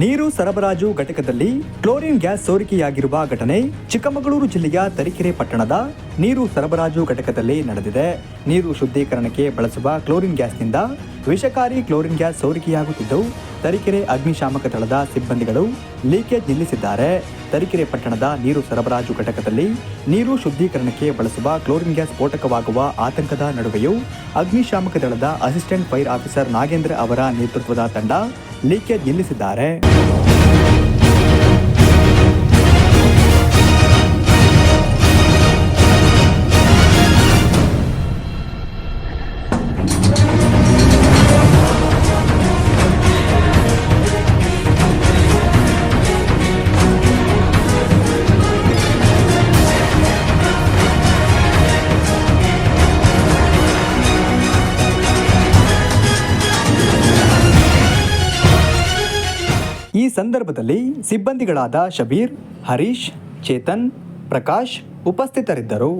ನೀರು ಸರಬರಾಜು ಘಟಕದಲ್ಲಿ ಕ್ಲೋರಿನ್ ಗ್ಯಾಸ್ ಸೋರಿಕೆಯಾಗಿರುವ ಘಟನೆ ಚಿಕ್ಕಮಗಳೂರು ಜಿಲ್ಲೆಯ ತರೀಕೆರೆ ಪಟ್ಟಣದ ನೀರು ಸರಬರಾಜು ಘಟಕದಲ್ಲಿ ನಡೆದಿದೆ. ನೀರು ಶುದ್ಧೀಕರಣಕ್ಕೆ ಬಳಸುವ ಕ್ಲೋರಿನ್ ಗ್ಯಾಸ್ನಿಂದ ವಿಷಕಾರಿ ಕ್ಲೋರಿನ್ ಗ್ಯಾಸ್ ಸೋರಿಕೆಯಾಗುತ್ತಿದ್ದು, ತರೀಕೆರೆ ಅಗ್ನಿಶಾಮಕ ದಳದ ಸಿಬ್ಬಂದಿಗಳು ಲೀಕೇಜ್ ನಿಲ್ಲಿಸಿದ್ದಾರೆ. ತರೀಕೆರೆ ಪಟ್ಟಣದ ನೀರು ಸರಬರಾಜು ಘಟಕದಲ್ಲಿ ನೀರು ಶುದ್ಧೀಕರಣಕ್ಕೆ ಬಳಸುವ ಕ್ಲೋರಿನ್ ಗ್ಯಾಸ್ ಸ್ಫೋಟಕವಾಗುವ ಆತಂಕದ ನಡುವೆಯೂ ಅಗ್ನಿಶಾಮಕ ದಳದ ಅಸಿಸ್ಟೆಂಟ್ ಫೈರ್ ಆಫೀಸರ್ ನಾಗೇಂದ್ರ ಅವರ ನೇತೃತ್ವದ ತಂಡ ಲೀಕೇಜ್ ನಿಲ್ಲಿಸಿದ್ದಾರೆ ಈ ಸಂದರ್ಭದಲ್ಲಿ ಸಿಬ್ಬಂದಿಗಳಾದ ಶಬೀರ್ ಹರೀಶ್ ಚೇತನ್ ಪ್ರಕಾಶ್ ಉಪಸ್ಥಿತರಿದ್ದರು.